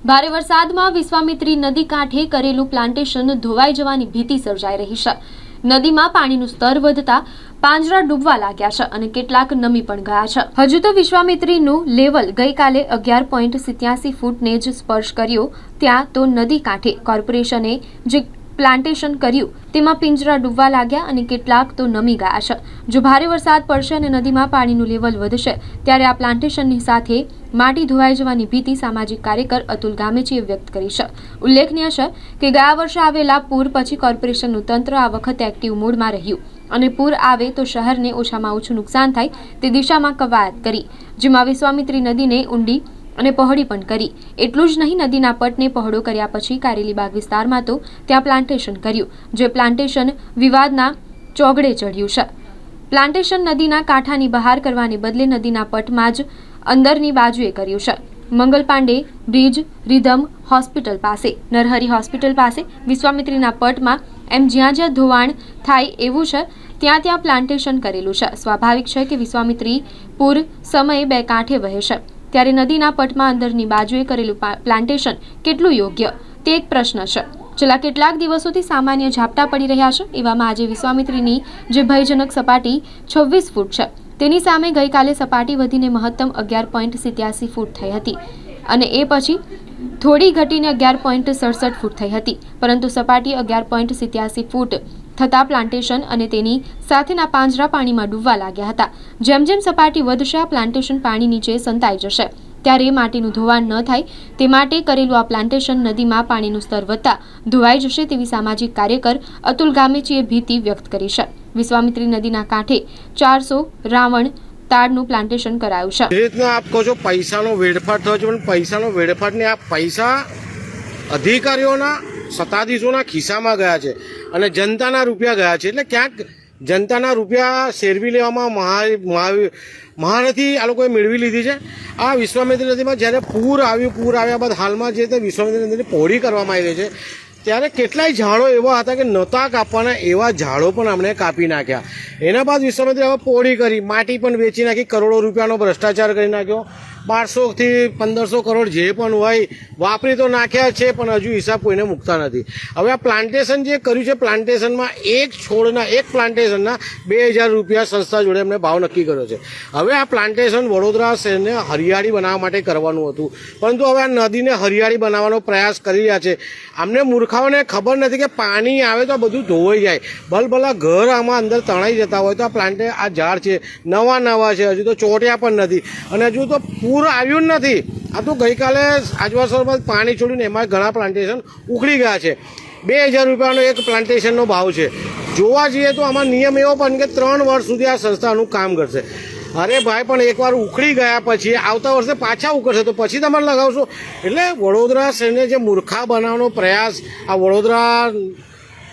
ભારે વરસાદમાં વિશ્વામિત્રી નદી કાંઠે કરેલું પ્લાન્ટેશન ધોવાઈ જવાની ભીતિ સર્જાઈ રહી છે. નદીમાં પાણીનું સ્તર વધતા પાંજરા ડૂબવા લાગ્યા છે અને કેટલાક નમી પણ ગયા છે. હજુ તો વિશ્વામિત્રીનું લેવલ ગઈકાલે અગિયાર પોઈન્ટ સિત્યાસી ફૂટને જ સ્પર્શ કર્યો. ત્યાં તો નદી કાંઠે કોર્પોરેશને જે પ્લાન્ટેશન કર્યું, તેમાં પિંજરા ડૂબવા લાગ્યા અને કેટલાક તો નમી ગયા છે. જો ભારે વરસાદ પડશે અને નદીમાં પાણીનું લેવલ વધશે, ત્યારે આ પ્લાન્ટેશનની સાથે માટી ધોવાઈ જવાની ભીતિ સામાજિક કાર્યકર અતુલ ગામેચીએ વ્યક્ત કરી છે. ઉલ્લેખનીય છે કે ગયા વર્ષે આવેલા પૂર પછી કોર્પોરેશનનું તંત્ર આ વખતે એક્ટિવ મોડમાં રહ્યું અને પૂર આવે તો શહેરને ઓછામાં ઓછું નુકસાન થાય તે દિશામાં કવાયત કરી, જેમાં વિશ્વામિત્રી નદીને ઊંડી અને પહોળી પણ કરી. એટલું જ નહીં, નદીના પટને પહોળો કર્યા પછી કારેલીબાગ વિસ્તારમાં તો ત્યાં પ્લાન્ટેશન કર્યું, જે પ્લાન્ટેશન વિવાદના ચોગડે ચડ્યું છે. પ્લાન્ટેશન નદીના કાંઠાની બહાર કરવાને બદલે નદીના પટમાં જ અંદરની બાજુએ કર્યું છે. Mangal Pandey bridge, Rhythm hospital પાસે, નરહરી હોસ્પિટલ પાસે વિશ્વામિત્રીના પટમાં એમ જ્યાં જ્યાં ધોવાણ થાય એવું છે, ત્યાં ત્યાં પ્લાન્ટેશન કરેલું છે. સ્વાભાવિક છે કે વિશ્વામિત્રી પૂર સમયે બે કાંઠે વહે છે. ત્યારે નદીના પટમાં અંદરની બાજુએ કરેલું પ્લાન્ટેશન કેટલું યોગ્ય? તે એક પ્રશ્ન છે. છેલ્લા કેટલાક દિવસોથી સામાન્ય ઝાપટા પડી રહ્યા છે, એવામાં આજે વિશ્વામિત્રીની જે ભયજનક સપાટી છવ્વીસ ફૂટ છે. તેની સામે ગઈકાલે સપાટી વધીને મહત્તમ અગિયાર પોઈન્ટ સિત્યાસી ફૂટ થઈ હતી અને એ પછી થોડી ઘટીને અગિયાર પોઈન્ટ સડસઠ ફૂટ થઈ હતી. પરંતુ સપાટી અગિયાર પોઈન્ટ સિત્યાસી ફૂટ થતાં પ્લાન્ટેશન અને તેની સાથેના પાંજરા પાણીમાં ડૂબવા લાગ્યા હતા. જેમ જેમ સપાટી વધશે, આ પ્લાન્ટેશન પાણી નીચે સંતાઈ જશે. ત્યારે માટીનું ધોવાણ ન થાય તે માટે કરેલું આ પ્લાન્ટેશન નદીમાં પાણીનું સ્તર વધતા ધોવાઈ જશે તેવી સામાજિક કાર્યકર અતુલ ગામેચીએ ભીતિ વ્યક્ત કરી છે. વિશ્વામિત્રી નદીના કાંઠે ચારસો રાવણ તાડનું પ્લાન્ટેશન કરાયું છે. જે રીતના આપ કહો છો પૈસાનો વેડફાટ થયો છે, પણ પૈસાનો વેડફાટને આ પૈસા અધિકારીઓના, સત્તાધીશોના ખિસ્સામાં ગયા છે અને જનતાના રૂપિયા ગયા છે. એટલે ક્યાંક જનતાના રૂપિયા શેરવી લેવામાં મહા મહા- મહારથી આ લોકોએ મેળવી લીધી છે. આ વિશ્વામિત્રી નદીમાં જ્યારે પૂર આવ્યું, પૂર આવ્યા બાદ હાલમાં જે તે વિશ્વામિત્રી નદીની પહોળી કરવામાં આવી છે ત્યારે કેટલાય ઝાડો એવા હતા કે નહોતા કાપવાના, એવા ઝાડો પણ અમને કાપી નાખ્યા. એના બાદ વિશ્વામિત્રી હવે પોળી કરી, માટી પણ વેચી નાખી, કરોડો રૂપિયાનો ભ્રષ્ટાચાર કરી નાખ્યો. બારસોથી પંદરસો કરોડ જે પણ હોય, વાપરી તો નાખ્યા છે, પણ હજુ હિસાબ કોઈને મૂકતા નથી. હવે આ પ્લાન્ટેશન જે કર્યું છે, પ્લાન્ટેશનમાં એક છોડના, એક પ્લાન્ટેશનના બે હજાર રૂપિયા સંસ્થા જોડે એમને ભાવ નક્કી કર્યો છે. હવે આ પ્લાન્ટેશન વડોદરા શહેરને હરિયાળી બનાવવા માટે કરવાનું હતું. પરંતુ હવે આ નદીને હરિયાળી બનાવવાનો પ્રયાસ કરી રહ્યા છે. આમને મૂર્ખાઓને ખબર નથી કે પાણી આવે તો બધું ધોવાઈ જાય. ભલભલા ઘર આમાં અંદર તણાઈ જતા હોય તો આ પ્લાન્ટે આ ઝાડ છે, નવા નવા છે, હજુ તો ચોટ્યા પણ નથી. અને હજુ તો પૂર આવ્યું જ નથી. આ તો ગઈકાલે આજવાસરમાં પાણી છોડ્યું ને એમાં ઘણા પ્લાન્ટેશન ઉખડી ગયા છે. બે હજાર રૂપિયાનો એક પ્લાન્ટેશનનો ભાવ છે. જોવા જઈએ તો આમાં નિયમ એવો પણ કે ત્રણ વર્ષ સુધી આ સંસ્થાનું કામ કરશે. અરે ભાઈ પણ એકવાર ઉખડી ગયા પછી, આવતા વર્ષે પાછા ઉકળશે, તો પછી તમારે લગાવશો. એટલે વડોદરા શહેરને જે મૂર્ખા બનાવવાનો પ્રયાસ, આ વડોદરા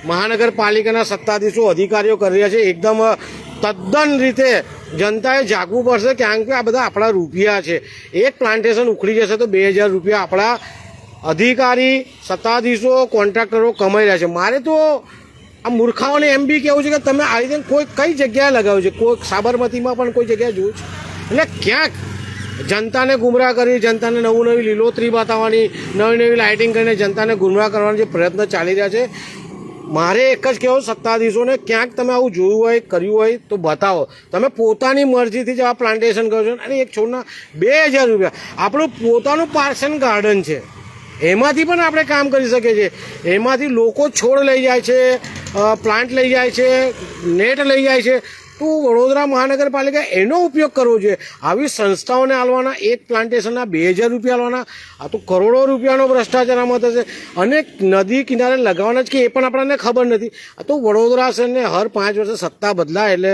મહાનગરપાલિકાના સત્તાધીશો અધિકારીઓ કરી રહ્યા છે, એકદમ તદ્દન રીતે જનતાએ જાગવું પડશે, કારણ કે આ બધા આપણા રૂપિયા છે. એક પ્લાન્ટેશન ઉખડી જશે તો બે હજાર રૂપિયા આપણા અધિકારી, સત્તાધીશો, કોન્ટ્રાક્ટરો કમાઈ રહ્યા છે. મારે તો આ મૂર્ખાઓને એમ બી કહેવું છે કે તમે આ રીતે કોઈ કઈ જગ્યાએ લગાવ્યું છે? કોઈ સાબરમતીમાં પણ કોઈ જગ્યાએ જોયું છે? એટલે ક્યાંક જનતાને ગુમરાહ કરી, જનતાને નવું નવી લીલોતરી બતાવવાની, નવી નવી લાઇટિંગ કરીને જનતાને ગુમરાહ કરવાનો જે પ્રયત્ન ચાલી રહ્યા છે, મારે એક જ કહેવું, સત્તાધીશોને ક્યાંક તમે આવું જોયું હોય, કર્યું હોય, તો બતાવો. તમે પોતાની મરજીથી જ આ પ્લાન્ટેશન કરો છો અને એક છોડના બે હજાર રૂપિયા. આપણું પોતાનું પાર્સન ગાર્ડન છે. એમાંથી પણ આપણે કામ કરી શકીએ છીએ. એમાંથી લોકો છોડ લઈ જાય છે પ્લાન્ટ લઈ જાય છે નેટ લઈ જાય છે. તો વડોદરા મહાનગરપાલિકા એનો ઉપયોગ કરવો જોઈએ. આવી સંસ્થાઓને આલવાના, એક પ્લાન્ટેશનના બે હજાર રૂપિયા આલવાના, આ તો કરોડો રૂપિયાનો ભ્રષ્ટાચાર આમાં થશે. અને નદી કિનારે લગાવવાના જ કે એ પણ આપણને ખબર નથી. આ તો વડોદરા શહેરને હર પાંચ વર્ષે સત્તા બદલાય એટલે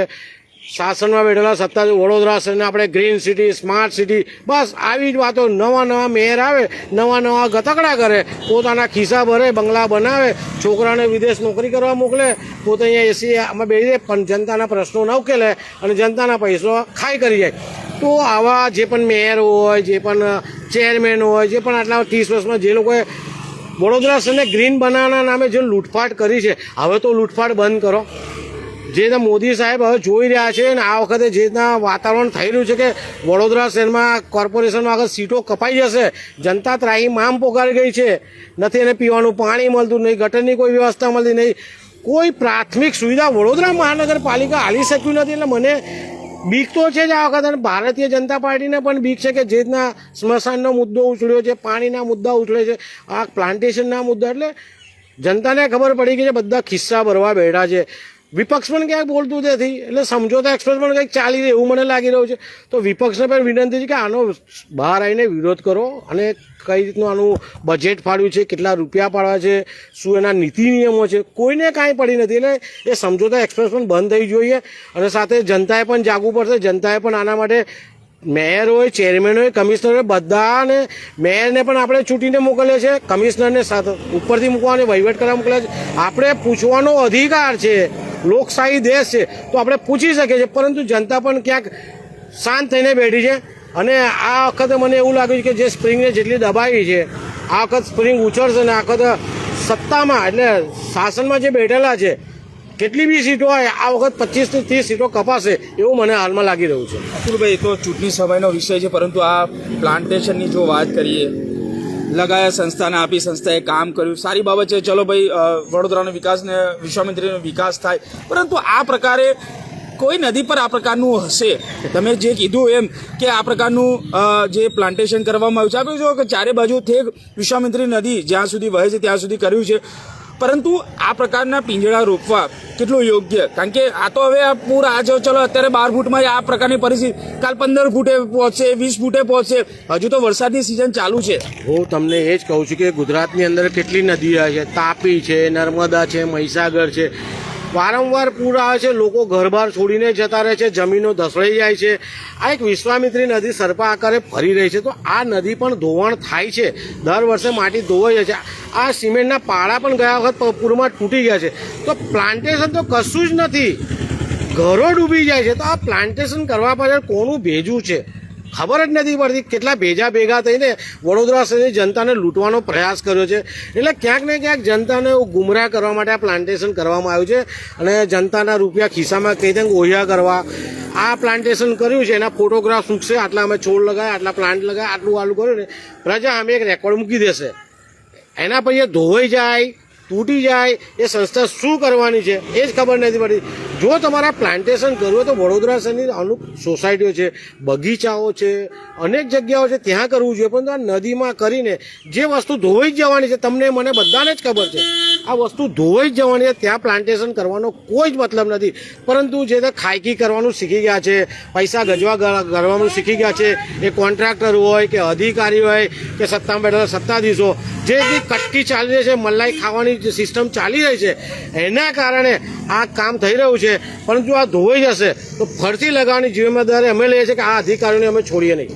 શાસનમાં બેઠેલા સત્તા વડોદરા શહેરને આપણે ગ્રીન સિટી, સ્માર્ટ સિટી, બસ આવી જ વાતો નવા નવા મેયર આવે, નવા નવા ગતકડા કરે, પોતાના ખિસ્સા ભરે, બંગલા બનાવે, છોકરાને વિદેશ નોકરી કરવા મોકલે, પોતે અહીંયા એસી આમાં બેસી દે પણ જનતાના પ્રશ્નો ન ઉકેલે અને જનતાના પૈસો ખાઈ કરી જાય. તો આવા જે પણ મેયર હોય, જે પણ ચેરમેન હોય, જે પણ આટલા ત્રીસ વર્ષમાં જે લોકોએ વડોદરા શહેરને ગ્રીન બનાવવાના નામે જે લૂંટફાટ કરી છે, હવે તો લૂંટફાટ બંધ કરો. જે રીતના મોદી સાહેબ હવે જોઈ રહ્યા છે અને આ વખતે જે રીતના વાતાવરણ થઈ રહ્યું છે કે વડોદરા શહેરમાં કોર્પોરેશનમાં આગળ સીટો કપાઈ જશે, જનતા ત્રાહી મામ પોકારી ગઈ છે. નથી એને પીવાનું પાણી મળતું નહીં, ગટરની કોઈ વ્યવસ્થા મળતી નહીં. કોઈ પ્રાથમિક સુવિધા વડોદરા મહાનગરપાલિકા હાલી શક્યું નથી એટલે મને બીક તો છે જ આ વખતે અને ભારતીય જનતા પાર્ટીને પણ બીક છે કે જે રીતના સ્મશાનનો મુદ્દો ઉછળ્યો છે, પાણીના મુદ્દા ઉછળે છે, આ પ્લાન્ટેશનના મુદ્દા એટલે જનતાને ખબર પડી કે છે બધા ખિસ્સા ભરવા બેઠા છે. વિપક્ષ પણ ક્યાંક બોલતું નથી. એટલે સમજોતા એક્સપ્રેસ પણ કંઈક ચાલી રહે એવું મને લાગી રહ્યું છે. તો વિપક્ષને પણ વિનંતી છે કે આનો બહાર આવીને વિરોધ કરો અને કઈ રીતનું આનું બજેટ ફાળ્યું છે, કેટલા રૂપિયા પાડવા છે, શું એના નીતિ નિયમો છે, કોઈને કાંઈ પડી નથી. એટલે એ સમજોતા એક્સપ્રેસ પણ બંધ થઈ જોઈએ અને સાથે જનતાએ પણ જાગવું પડશે. જનતાએ પણ આના માટે મેયર હોય, ચેરમેન હોય, કમિશનર હોય, બધાને મેયરને પણ આપણે ચૂંટીને મોકલીએ છીએ. કમિશનરને સાથે ઉપરથી મૂકવાને વહીવટ કરવા મોકલે છે આપણે પૂછવાનો અધિકાર છે. લોકશાહી દેશ છે, તો આપણે પૂછી શકીએ છીએ. પરંતુ જનતા પણ ક્યાંક શાંત થઈને બેઠી છે. અને આ વખતે મને એવું લાગ્યું છે કે જે સ્પ્રિંગને જેટલી દબાવી છે, આ વખત સ્પ્રિંગ ઉછળશે ને આ વખત સત્તામાં એટલે શાસનમાં જે બેઠેલા છે, કેટલી બી સીટો હોય, આ વખત પચીસથી ત્રીસ સીટો કપાશે એવું મને હાલમાં લાગી રહ્યું છે. અતુલભાઈ તો ચૂંટણી સમયનો વિષય છે, પરંતુ આ પ્લાન્ટેશનની જો વાત કરીએ લગાયા, સંસ્થાને આપી, સંસ્થાએ કામ કર્યું. સારી બાબત છે. ચલો ભાઈ વડોદરાનો વિકાસને વિશ્વામિત્રીનો વિકાસ થાય. પરંતુ આ પ્રકારે કોઈ નદી પર આ પ્રકારનું હશે? તમે જે કીધું એમ કે આ પ્રકારનું જે પ્લાન્ટેશન કરવામાં આવ્યું છે. આપણે જો કે ચારે બાજુ થેક વિશ્વામિત્રી નદી જ્યાં સુધી વહે છે, ત્યાં સુધી કર્યું છે. પરંતુ આ પ્રકારના પિંજરા રોપવા કેટલું યોગ્ય? કારણ કે આ તો હવે આ પૂર આ જો ચલો અત્યારે બાર ફૂટમાં આ પ્રકારની પરિસ્થિતિ કાલ પંદર ફૂટે પહોંચશે, વીસ ફૂટે પહોંચશે. હજુ તો વરસાદની સિઝન ચાલુ છે. હું તમને એ જ કહું છું કે ગુજરાતની અંદર કેટલી નદીઓ છે? તાપી છે, નર્મદા છે, મહીસાગર છે. વારંવાર પૂર આવે છે, લોકો ઘરબાર છોડીને જતા રહે છે, જમીનો ધસડાઈ જાય છે. આ એક વિશ્વામિત્રી નદી સર્પા આકારે ફરી રહી છે. તો આ નદી પણ ધોવાણ થાય છે. દર વર્ષે માટી ધોવાઈ જાય છે. આ સિમેન્ટના પાળા પણ ગયા વખત પૂરમાં તૂટી ગયા છે. તો પ્લાન્ટેશન તો કશું જ નથી. ઘરો ડૂબી જાય છે. તો આ પ્લાન્ટેશન કરવા પાછળ કોનું ભેજું છે? ખબર જ નથી પડતી કેટલા ભેજા ભેગા થઈને વડોદરા શહેરની જનતાને લૂંટવાનો પ્રયાસ કર્યો છે. એટલે ક્યાંક ને ક્યાંક જનતાને ગુમરાહ કરવા માટે આ પ્લાન્ટેશન કરવામાં આવ્યું છે. અને જનતાના રૂપિયા ખિસ્સામાં કઈ રીતે ઓહિયા કરવા. આ પ્લાન્ટેશન કર્યું છે. એના ફોટોગ્રાફ મૂકશે આટલા અમે છોડ લગાવ્યા આટલા પ્લાન્ટ લગાવ્યા આટલું આટલું કર્યું ને પ્રજા અમે એક રેકોર્ડ મૂકી દેશે. એના પછી ધોવાઈ જાય, તૂટી જાય, એ સંસ્થા શું કરવાની છે, એ જ ખબર નથી પડતી. જો તમારા પ્લાન્ટેશન કરવું હોય તો વડોદરા શહેરની અમુક સોસાયટીઓ છે, બગીચાઓ છે, અનેક જગ્યાઓ છે, ત્યાં કરવું જોઈએ. પરંતુ આ નદીમાં કરીને જે વસ્તુ ધોવાઈ જવાની છે, તમને મને બધાને જ ખબર છે. આ વસ્તુ ધોવાઈ જ જવાની છે. ત્યાં પ્લાન્ટેશન કરવાનો કોઈ જ મતલબ નથી. પરંતુ જે તે ખાયકી કરવાનું શીખી ગયા છે, પૈસા ગજવા ગ- કરવાનું શીખી ગયા છે, એ કોન્ટ્રાક્ટર હોય કે અધિકારી હોય કે સત્તામાં બેઠેલા સત્તાધીશો, જે કટકી ચાલી રહી છે, મલાઈ ખાવાની જે સિસ્ટમ ચાલી રહી છે, એના કારણે આ કામ થઈ રહ્યું છે. પરંતુ આ ધોવાઈ જશે તો ફરતી લગાવવાની જિમ્મેદારી અમે લઈએ છીએ કે આ અધિકારીઓને અમે છોડીએ નહીં.